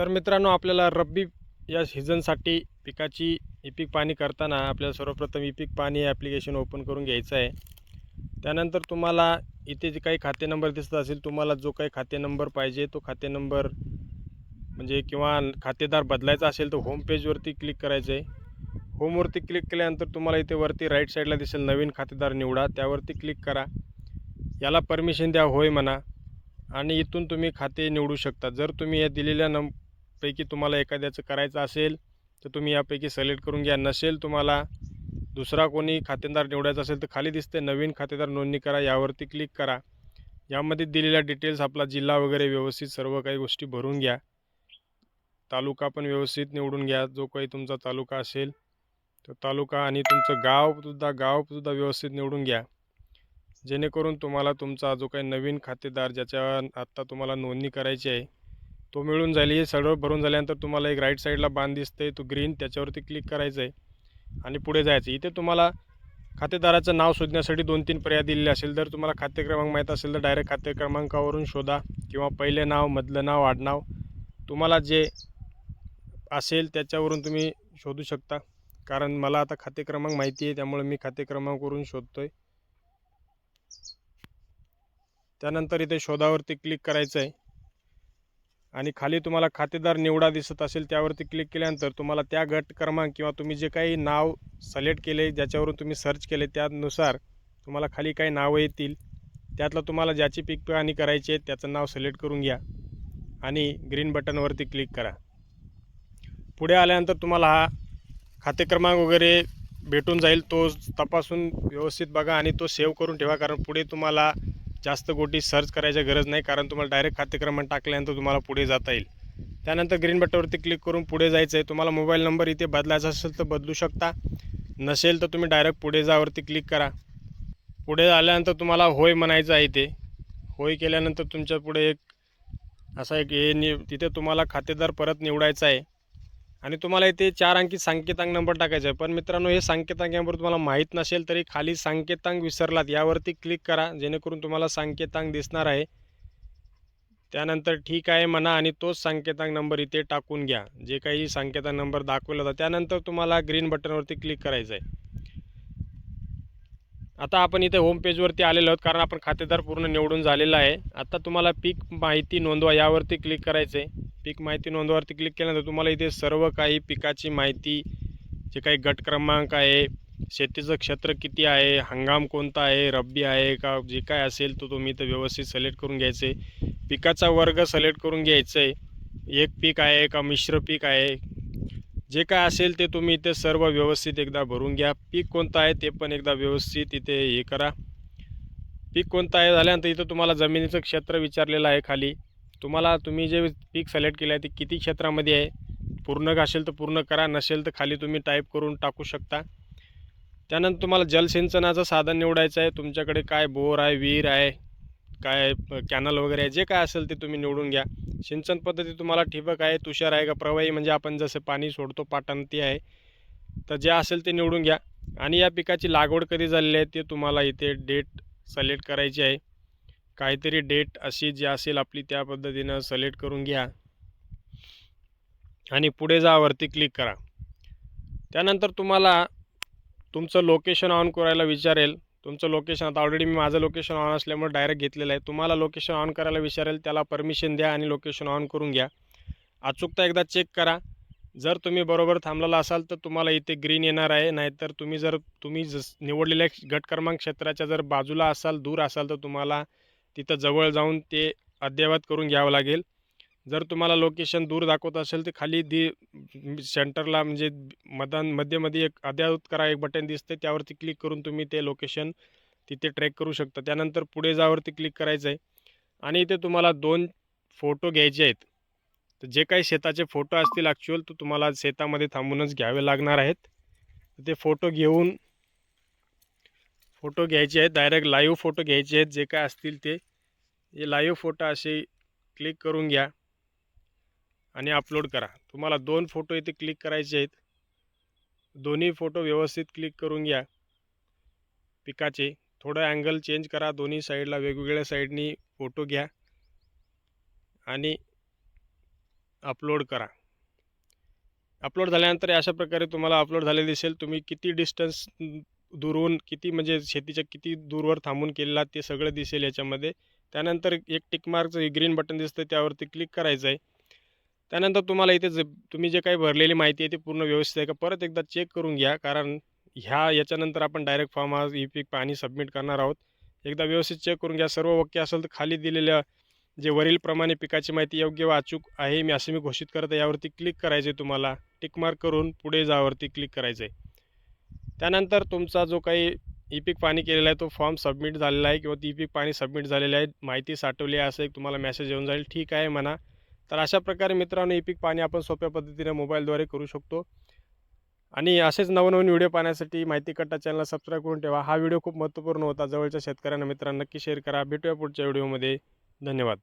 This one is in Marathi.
तर मित्रांनो आपल्याला रब्बी या सीझनसाठी पिकाची इपीक पाणी करताना आपल्याला सर्वप्रथम इपीक पाणी ॲप्लिकेशन ओपन करून घ्यायचं आहे. त्यानंतर तुम्हाला इथे जे काही खाते नंबर दिसत असेल तुम्हाला जो काही खाते नंबर पाहिजे तो खाते नंबर म्हणजे किंवा खातेदार बदलायचा असेल तर होम पेजवरती क्लिक करायचं आहे होमवरती क्लिक केल्यानंतर तुम्हाला इथे वरती राईट साईडला दिसेल नवीन खातेदार निवडा. त्यावरती क्लिक करा. याला परमिशन द्या होय म्हणा. आणि इथून तुम्ही खाते निवडू शकता. जर तुम्ही या दिलेल्या नम पैकी तुम्हाला एखाद्याचं करायचं असेल तर तुम्ही यापैकी सिलेक्ट करून घ्या. नसेल तुम्हाला दुसरा कोणी खातेदार निवडायचा असेल तर खाली दिसते नवीन खातेदार नोंदणी करा यावरती क्लिक करा. यामध्ये दिलेल्या डिटेल्स आपला जिल्हा वगैरे व्यवस्थित सर्व काही गोष्टी भरून घ्या. तालुका पण व्यवस्थित निवडून घ्या. जो काही तुमचा तालुका असेल तर तालुका आणि तुमचं गावसुद्धा गावसुद्धा व्यवस्थित निवडून घ्या. जेणेकरून तुम्हाला तुमचा जो काही नवीन खातेदार ज्याच्या आत्ता तुम्हाला नोंदणी करायची आहे तो मिळून जाईल हे सगळं भरून झाल्यानंतर तुम्हाला एक राईट साईडला बांध दिसते तो ग्रीन त्याच्यावरती क्लिक करायचं आहे आणि पुढे जायचं इथे तुम्हाला खातेदाराचं नाव शोधण्यासाठी दोन तीन पर्याय दिलेले असेल तर तुम्हाला खाते क्रमांक माहीत असेल तर डायरेक्ट खाते क्रमांकावरून शोधा किंवा पहिले नाव मधलं नाव आडनाव तुम्हाला जे असेल त्याच्यावरून तुम्ही शोधू शकता. कारण मला आता खाते क्रमांक माहिती आहे त्यामुळे मी खाते क्रमांकवरून शोधतो आहे त्यानंतर इथे शोधावरती क्लिक करायचं आहे आणि खाली तुम्हाला खातेदार निवडा दिसत असेल त्यावरती क्लिक केल्यानंतर तुम्हाला त्या गट क्रमांक किंवा तुम्ही जे काही नाव सिलेक्ट केले ज्याच्यावरून तुम्ही सर्च केले त्यानुसार तुम्हाला खाली काही नावं येतील. त्यातलं तुम्हाला ज्याची पीक पाहणी करायची आहे त्याचं नाव सिलेक्ट करून घ्या आणि ग्रीन बटनवरती क्लिक करा. पुढे आल्यानंतर तुम्हाला हा खाते क्रमांक वगैरे भेटून जाईल. तो तपासून व्यवस्थित बघा आणि तो सेव्ह करून ठेवा कारण पुढे तुम्हाला जास्त गोटी सर्च करायची गरज नाही कारण तुम्हाला डायरेक्ट खाते क्रमांक टाकल्यानंतर तुम्हाला पुढे जाता येईल. त्यानंतर ग्रीन बटनवरती क्लिक करून पुढे जायचं आहे तुम्हाला मोबाईल नंबर इथे बदलायचा असेल तर बदलू शकता. नसेल तर तुम्ही डायरेक्ट पुढे जावरती क्लिक करा. पुढे आल्यानंतर तुम्हाला होय म्हणायचं आहे इथे. होय केल्यानंतर तुमच्यापुढे एक असा एक हे नि तिथे तुम्हाला खातेदार परत निवडायचा आहे. आणि तुम्हाला इथे चार अंकी सांकेतांक नंबर टाकायचा आहे. पण मित्रांनो हे सांकेतांक नंबर तुम्हाला माहीत नसेल तरी खाली सांकेतांक विसरलात यावरती क्लिक करा जेणेकरून तुम्हाला सांकेतांक दिसणार आहे. त्यानंतर ठीक आहे म्हणा आणि तोच सांकेतांक नंबर इथे टाकून घ्या. जे काही सांकेतांक नंबर दाखवला होता त्यानंतर तुम्हाला ग्रीन बटनवरती क्लिक करायचं आहे. आता आपण इथे होम पेजवरती आलेलो आहोत कारण आपण खातेदार पूर्ण निवडून झालेला आहे. आता तुम्हाला पीक माहिती नोंदवा यावरती क्लिक करायचं आहे पीक माहिती नोंदवावरती क्लिक केल्यानंतर तुम्हाला इथे सर्व काही पिकाची माहिती जे काही गट क्रमांक आहे शेतीचं क्षेत्र किती आहे हंगाम कोणता आहे रब्बी आहे का जे काय असेल तो तुम्ही इथं व्यवस्थित सिलेक्ट करून घ्यायचं. आहे पिकाचा वर्ग सिलेक्ट करून घ्यायचं. आहे एक पीक आहे का मिश्र पीक आहे. जे काय असेल ते तुम्ही इथे सर्व व्यवस्थित एकदा भरून घ्या. पीक कोणतं आहे ते पण एकदा व्यवस्थित इथे हे करा. पीक कोणतं आहे झाल्यानंतर इथं तुम्हाला जमिनीचं क्षेत्र विचारलेलं आहे खाली. तुम्हाला तुम्ही जे पीक सिलेक्ट केलं आहे ते किती क्षेत्रामध्ये आहे? पूर्ण असेल तर पूर्ण करा नसेल तर खाली तुम्ही टाईप करून टाकू शकता. त्यानंतर तुम्हाला जलसिंचनाचं साधन निवडायचं आहे. तुमच्याकडे काय बोर आहे विहीर आहे काय कॅनल वगैरे आहे जे काय असेल ते तुम्ही निवडून घ्या. सिंचन पद्धती तुम्हाला ठिबक आहे तुषार आहे का प्रवाही म्हणजे आपण जसं पाणी सोडतो पाटानं ते आहे तर जे असेल ते निवडून घ्या. आणि या पिकाची लागवड कधी झालेली आहे ते तुम्हाला इथे डेट सिलेक्ट करायची आहे. काहीतरी डेट अशी जी असेल आपली त्या पद्धतीनं सिलेक्ट करून घ्या. आणि पुढे जावरती क्लिक करा. त्यानंतर तुम्हाला तुमचं लोकेशन ऑन करायला विचारेल. तुमचं लोकेशन आता ऑलरेडी मी माझं लोकेशन ऑन असल्यामुळे डायरेक्ट घेतलेलं आहे. तुम्हाला लोकेशन ऑन करायला विचारेल त्याला परमिशन द्या आणि लोकेशन ऑन करून घ्या. अचूकता एकदा चेक करा. जर तुम्ही बरोबर थांबलेला असाल तर तुम्हाला इथे ग्रीन येणार आहे. नाहीतर तुम्ही जर तुम्ही जस निवडलेल्या गट क्रमांक क्षेत्राच्या जर बाजूला असाल दूर असाल तर तुम्हाला तिथं जवळ जाऊन ते अद्ययावत करून घ्यावं लागेल. जर तुम्हाला लोकेशन दूर दाखवत असेल तर खाली दी सेंटरला म्हणजे मदान मध्येमध्ये एक अद्ययावत करा एक बटन दिसते त्यावरती क्लिक करून तुम्ही ते लोकेशन तिथे ट्रॅक करू शकता. त्यानंतर पुढे जावरती क्लिक करायचं आहे आणि इथे तुम्हाला दोन फोटो घ्यायचे आहेत. तर जे काही शेताचे फोटो असतील ॲक्च्युअल तर तुम्हाला शेतामध्ये थांबूनच घ्यावे लागणार आहेत. ते फोटो घेऊन फोटो घ्यायचे आहेत. डायरेक्ट लाईव्ह फोटो घ्यायचे आहेत. जे काय असतील ते. हे लाईव्ह फोटो असे क्लिक करून घ्या. आणि अपलोड करा. तुम्हाला दोन फोटो इथे क्लिक करायचे आहेत. दोन्ही फोटो व्यवस्थित क्लिक करून घ्या. पिकाचे. थोडं अँगल चेंज करा. दोन्ही साईडला वेगवेगळ्या साईडनी फोटो घ्या. आणि अपलोड करा. अपलोड झाल्यानंतर अशा प्रकारे तुम्हाला अपलोड झाले दिसेल. तुम्ही किती डिस्टन्स दूरहून किती म्हणजे शेतीच्या किती दूरवर थांबून केलेला ते सगळं दिसेल याच्यामध्ये. त्यानंतर एक टिकमार्कचं ग्रीन बटन दिसतं त्यावरती क्लिक करायचं आहे त्यानंतर तुम्हाला इथे जे तुम्ही जे काही भरलेली माहिती आहे ती पूर्ण व्यवस्थित आहे का? परत एकदा चेक करून घ्या कारण ह्या याच्यानंतर आपण डायरेक्ट फॉर्म हा ई पीक पाणी सबमिट करणार आहोत. एकदा व्यवस्थित चेक करून घ्या. सर्व ओके असेल तर खाली दिलेल्या जे वरीलप्रमाणे पिकाची माहिती योग्य व अचूक आहे मी असे मी घोषित करत आहे. यावरती क्लिक करायचे आहे तुम्हाला टिकमार्क करून पुढे जावरती क्लिक करायचं आहे त्यानंतर तुमचा जो काही ई पीक पाणी केलेला आहे तो फॉर्म सबमिट झालेला आहे किंवा ती पीक पाणी सबमिट झालेलं आहे. माहिती साठवली आहे असं एक तुम्हाला मेसेज येऊन जाईल. ठीक आहे म्हणा. तर अशा प्रकारे मित्रांनो ई पीक पाणी आपण सोप्या पद्धतीने मोबाईलद्वारे करू शकतो. आणि असेच नवनवीन व्हिडिओ पाहण्यासाठी माहिती कट्टा चॅनलला सबस्क्राईब करून ठेवा. हा व्हिडिओ खूप महत्त्वपूर्ण होता. जवळच्या शेतकऱ्यांना मित्रांना नक्की शेअर करा. भेटूया पुढच्या व्हिडिओमध्ये धन्यवाद.